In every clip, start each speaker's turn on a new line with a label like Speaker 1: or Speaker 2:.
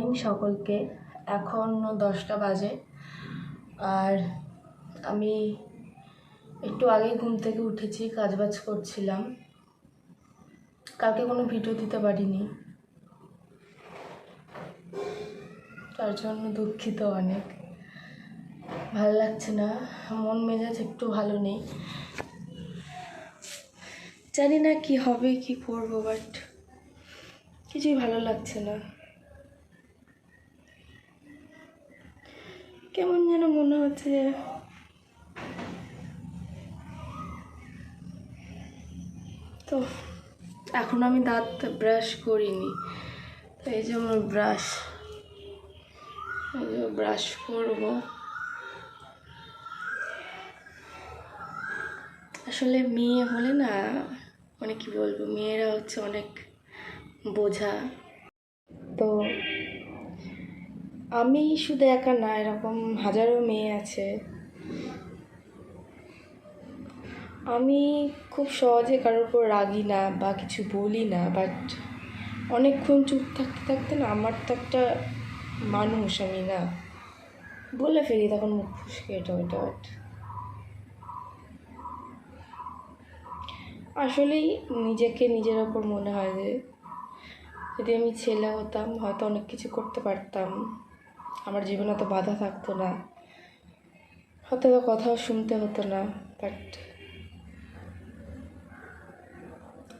Speaker 1: Morning সকলকে। এখন দশটা বাজে। আর আমি একটু আগেই ঘুম থেকে উঠেছি, কাজবাজ করছিলাম। কালকে কোনো ভিডিও দিতে পারিনি। তার জন্য দুঃখিত অনেক। ভালো লাগছে না। মন মেজাজ একটু ভালো নেই। জানি না কি হবে, কি করব বাট কিছুই ভালো লাগছে না। কেমন যেন মনে হচ্ছে যে তো, এখন আমি দাঁত ব্রাশ করিনি। তো এই যে আমার ব্রাশ ব্রাশ করব। আসলে মেয়ে হলে না মানে কি বলব, মেয়েরা হচ্ছে অনেক বোঝা। তো আমি শুধু একা না, এরকম হাজারো মেয়ে আছে। আমি খুব সহজে কারোর উপর রাগি না বা কিছু বলি না বাট অনেকক্ষণ চুপ থাকতে থাকতে না, আমার তো একটা মানুষ, আমি না, বলে ফেলি তখন মুখ ফুসকে এটা ওটা বাট আসলেই নিজেকে নিজের ওপর মনে হয় যে, যদি আমি ছেলে হতাম, হয়তো অনেক কিছু করতে পারতাম। আমার জীবনে অত বাধা থাকতো না। হয়তো কথাও শুনতে হতো না বাট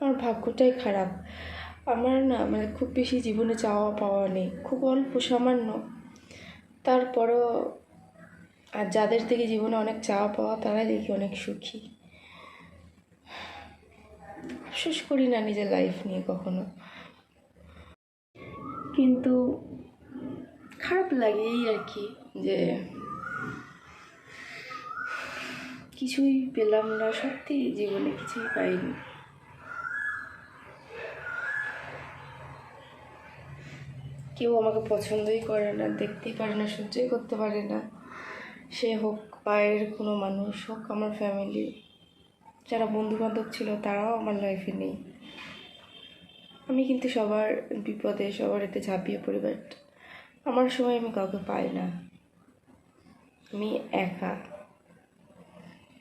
Speaker 1: আমার ভাগ্যটাই খারাপ। আমার না মানে খুব বেশি জীবনে চাওয়া পাওয়া নেই, খুব অল্প সামান্য। তারপরও আর যাদের থেকে জীবনে অনেক চাওয়া পাওয়া, তারাই দেখি অনেক সুখী। আফসোস করি না নিজের লাইফ নিয়ে কখনো। কিন্তু খারাপ লাগে এই আর কি যে কিছুই পেলাম না, সত্যি জীবনে কিছুই পাইনি। কেউ আমাকে পছন্দই করে না, দেখতেই পারে না, সহ্যই করতে পারে না। সে হোক বাইরের কোনো মানুষ হোক আমার ফ্যামিলি যারা বন্ধু বান্ধব ছিল তারাও আমার লাইফে নেই। আমি কিন্তু সবার বিপদে, সবার এতে ঝাঁপিয়ে পড়ি বাট আমার সময় আমি কাউকে পাই না। আমি একা।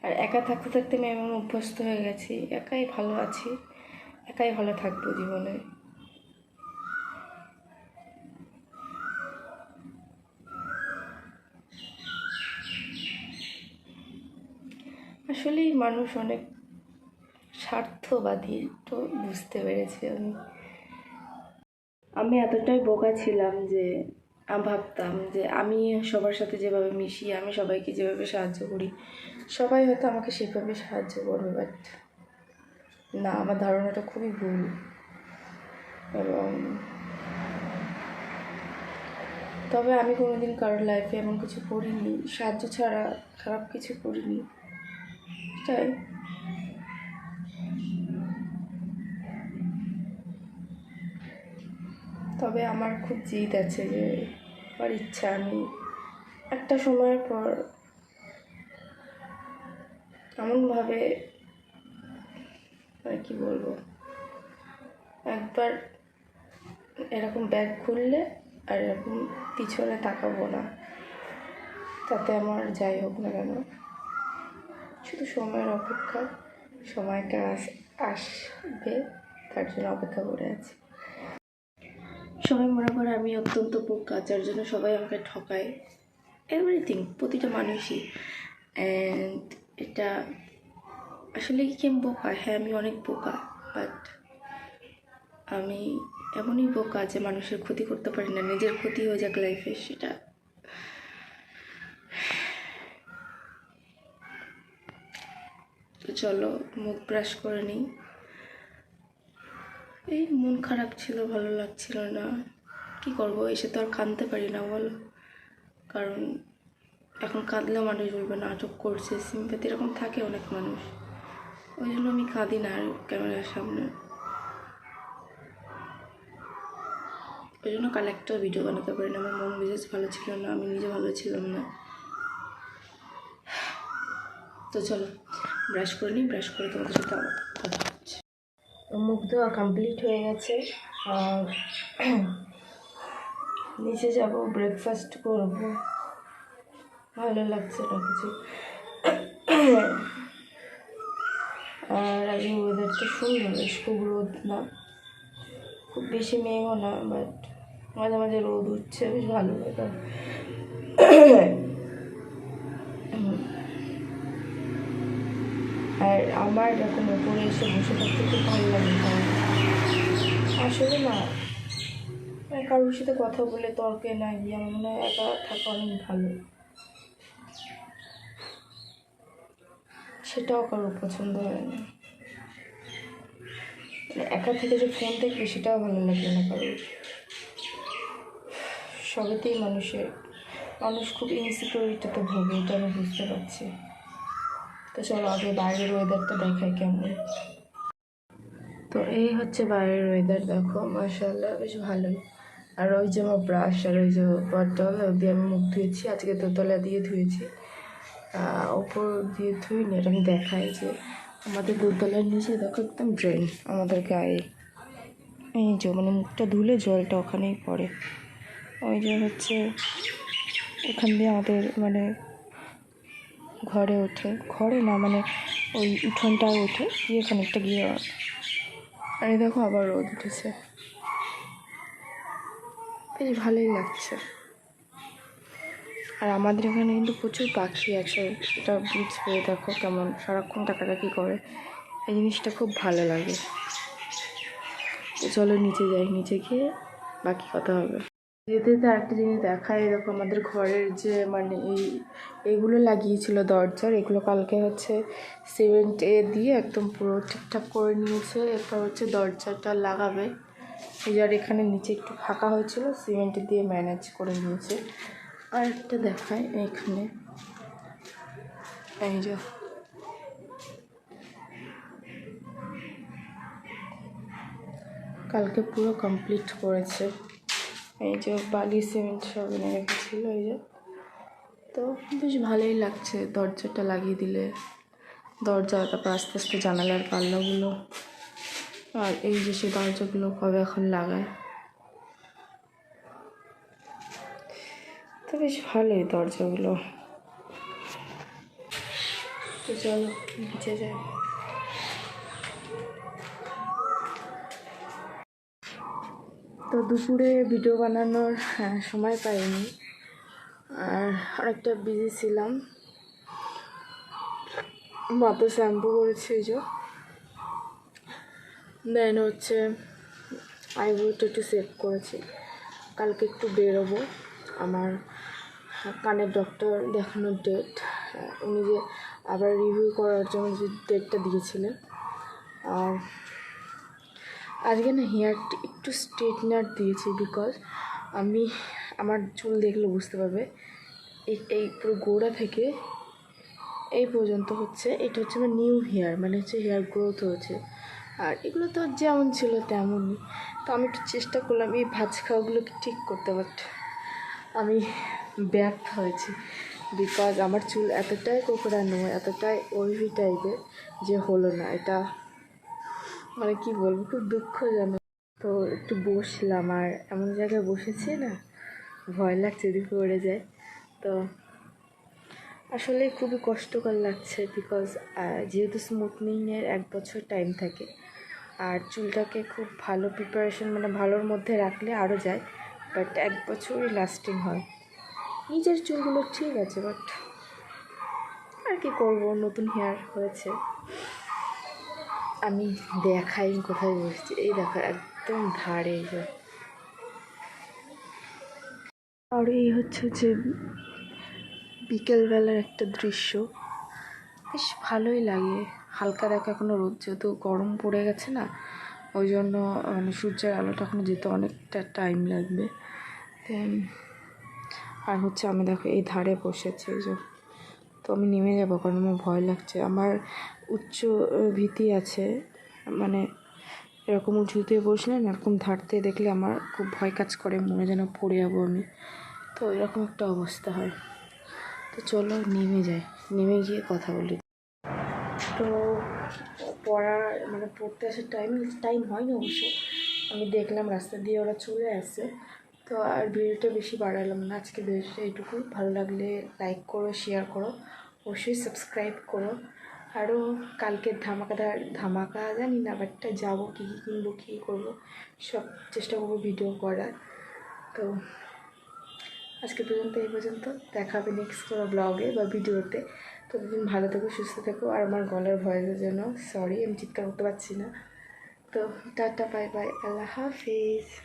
Speaker 1: আর একা থাকতে থাকতে আমি এমন অভ্যস্ত হয়ে গেছি, একাই ভালো আছি, একাই ভালো থাকব জীবনে। আসলেই মানুষ অনেক স্বার্থবাদী, তো বুঝতে পেরেছি আমি। আমি এতটাই বোকা ছিলাম যে ভাবতাম যে আমি সবার সাথে যেভাবে মিশি, আমি সবাইকে যেভাবে সাহায্য করি, সবাই হয়তো আমাকে সেভাবে সাহায্য করবে বাট না, আমার ধারণাটা খুবই ভুল। এবং তবে আমি কোনোদিন কারোর লাইফে এমন কিছু করিনি, সাহায্য ছাড়া খারাপ কিছু করিনি, তাই। তবে আমার খুব জিদ আছে যে আমার ইচ্ছা, আমি একটা সময়ের পর এমনভাবে মানে কী বলব, একবার এরকম ব্যাগ খুললে আর এরকম পিছনে তাকাবো না। তাতে আমার যাই হোক না কেন, শুধু সময়ের অপেক্ষা, সময়টা আস, আসবে, তার জন্য অপেক্ষা করে আছি। সবাই মনে করে আমি অত্যন্ত বোকা, যার জন্য সবাই আমাকে ঠকায়। এভরিথিং প্রতিটা মানুষই। অ্যান্ড এটা আসলে কি আমি বোকা? হ্যাঁ আমি অনেক বোকা বাট আমি এমনই বোকা যে মানুষের ক্ষতি করতে পারি না, নিজের ক্ষতি হয়ে যাক লাইফে সেটা। তো চলো, মুখ ব্রাশ করে নিই। এই মন খারাপ ছিল, ভালো লাগছিল না। কি করব, এসে তো আর কাঁদতে পারি না, বলো। কারণ এখন কাঁদলেও মানুষ বলবে, নাটক করছে। সিম্পাতি এরকম থাকে অনেক মানুষ। ওই জন্য আমি কাঁদি না আর ক্যামেরার সামনে। ওই জন্য কাল একটা ভিডিও বানাতে পারি না আমার মন মেজাজ ভালো ছিল না, আমি নিজে ভালো ছিলাম না। তো চলো ব্রাশ করে নিই ব্রাশ করে তোমাদের সাথে কথা মুখ ধোয়া কমপ্লিট হয়ে গেছে। আর নিচে যাব ব্রেকফাস্ট করব। ভালো লাগছে না কিছু। আর আজকে ওয়েদারটা সুন্দর, বেশ খুব রোদ না। খুব বেশি মেঘও না বাট মাঝে মাঝে রোদ উঠছে, বেশ ভালো ওয়েদার আর আমার এরকম উপরে এসে বসে থাকতে খুব ভালো লাগে আসলে না, কারোর সাথে কথা বলে তর্কে না গিয়ে আমার মনে হয় একা থাকা অনেক ভালো। সেটাও কারোর পছন্দ হয় না। মানে একা থেকে যে ফোন দেখবে সেটাও ভালো লাগে না কারোর। সবেতেই মানুষের, মানুষ খুব ইনসিকিউরিটিতে ভোগে, এটা আমি বুঝতে পারছি। তো চলো আগে বাইরের ওয়েদারটা দেখাই কেমন। তো এই হচ্ছে বাইরের ওয়েদার দেখো মার্শাল্লাহ বেশ ভালোই। আর ওই যে আমার ব্রাশ আর ওই যে বটল দিয়ে আমি মুখ ধুয়েছি, আজকে দোতলা দিয়ে ধুয়েছি। ওপর দিয়ে ধুইনি এটা আমি দেখাই যে আমাদের দোতলার নিচে দেখো একদম ড্রেন আমাদের গায়ে। এই যে মানে মুখটা ধুলে জলটা ওখানেই পড়ে। ওই যে হচ্ছে এখান দিয়ে আমাদের মানে ঘরে ওঠে। ঘরে না মানে ওই উঠোনটায় ওঠে। গিয়ে খানিকটা গিয়ে আর এই দেখো আবার রোদ উঠেছে। বেশ ভালোই লাগছে। আর আমাদের এখানে কিন্তু প্রচুর পাখি আছে। এটা বুঝবে দেখো কেমন, সারাক্ষণ টাকাটাকি করে। এই জিনিসটা খুব ভালো লাগে। চলো নিচে যাই, নিচে গিয়ে বাকি কথা হবে। যেতে যেতে আরেকটা জিনিস দেখায় এরকম আমাদের ঘরের যে মানে এই, এগুলো লাগিয়েছিল দরজার, এগুলো কালকে হচ্ছে সিমেন্ট এ দিয়ে একদম পুরো ঠিকঠাক করে নিয়েছে। এরপর হচ্ছে দরজাটা লাগাবে। এই যার এখানে নিচে একটু ফাঁকা হয়েছিল, সিমেন্ট দিয়ে ম্যানেজ করে নিয়েছে। আর একটা দেখায় এইখানে এই যে। কালকে পুরো কমপ্লিট করেছে। এই যে বালি সিমেন্ট সব এনে রেখেছিল, এই যে। তো বেশ ভালোই লাগছে দরজাটা লাগিয়ে দিলে। দরজা, তারপর আস্তে আস্তে জানালার পাল্লাগুলো। আর এই যে সে দরজাগুলো কবে এখন লাগায়। তো বেশ ভালোই দরজাগুলো। তো চলো, নিচে যাই। তো দুপুরে ভিডিও বানানোর হ্যাঁ, সময় পাইনি। আর অনেকটা বিজি ছিলাম। মা তো শ্যাম্পু করেছে এই যে। দেন হচ্ছে আইব্রোটা একটু সেভ করেছি। কালকে একটু বেরোবো। আমার কানের ডক্টর দেখানোর ডেট উনি যে আবার রিভিউ করার জন্য যে ডেটটা দিয়েছিলেন। আর আজকে না হেয়ারটি একটু স্ট্রেটনার দিয়েছি বিকজ আমি আমার চুল দেখলে বুঝতে পারবে, এই পুরো গোড়া থেকে এই পর্যন্ত হচ্ছে, এটা হচ্ছে আমার নিউ হেয়ার মানে হচ্ছে হেয়ার গ্রোথ হয়েছে। আর এগুলো তো যেমন ছিল তেমনই। তো আমি একটু চেষ্টা করলাম এই ভাজ খাওয়াগুলোকে ঠিক করতে বাট আমি ব্যর্থ হয়েছি। বিকজ আমার চুল এতটাই কোকড়ানো এতটাই ওইভি টাইপের যে হলো না, এটা মানে কি বলব, খুব দুঃখজনক। তো একটু বসলাম, আর এমন জায়গায় বসেছি না, ভয় লাগছে যদি পড়ে যায়। তো আসলে খুবই কষ্টকর লাগছে বিকজ যেহেতু স্মুথনিংয়ের এক বছর টাইম থাকে, আর চুলটাকে খুব ভালো প্রিপারেশন মানে ভালোর মধ্যে রাখলে আরও যায় বাট এক বছরই লাস্টিং হয়। নিজের চুলগুলো ঠিক আছে বাট আর কি করব, নতুন হেয়ার হয়েছে। আমি দেখাই কোথায় বসছি। এই দেখো, একদম ধারে আর এই হচ্ছে যে বিকেলবেলার একটা দৃশ্য। বেশ ভালোই লাগে। হালকা দেখা এখনও রোদ যেহেতু গরম পড়ে গেছে না, ওই জন্য মানে সূর্যের আলোটা এখনও যেতে অনেকটা টাইম লাগবে। আর হচ্ছে আমি দেখো, এই ধারে বসেছি এই যে। তো আমি নেমে যাব, কারণ আমার ভয় লাগছে। আমার উচ্চ ভীতি আছে। মানে এরকম উঁচুতে বসলে না, এরকম ধারতে দেখলে আমার খুব ভয় কাজ করে, মনে যেন পড়ে যাব আমি। তো এরকম একটা অবস্থা হয়। তো চলো নেমে যাই। নেমে গিয়ে কথা বলি। তো পড়ার মানে পড়তে আসার টাইম টাইম হয়নি অবশ্য। আমি দেখলাম রাস্তা দিয়ে ওরা চলে আসছে তো আর ভিডিওটা বেশি বাড়ালাম না। আজকে ভিডিওটা এইটুকু ভালো লাগলে লাইক করো শেয়ার করো। অবশ্যই সাবস্ক্রাইব করো। আরও কালকের ধামাকাদার ধামাকা জানি না বাট যাব, কী কী কিনবো, কী করব, সব চেষ্টা করব ভিডিও করার। তো আজকে পর্যন্ত, এই পর্যন্ত। দেখা হবে নেক্সট কোনো ব্লগে বা ভিডিওতে। ততদিন ভালো থেকো, সুস্থ থেকো। আর আমার গলার ভয়েসের জন্য সরি আমি চিৎকার করতে পারছি না। তো টাটা বাই বাই আল্লাহ হাফিজ।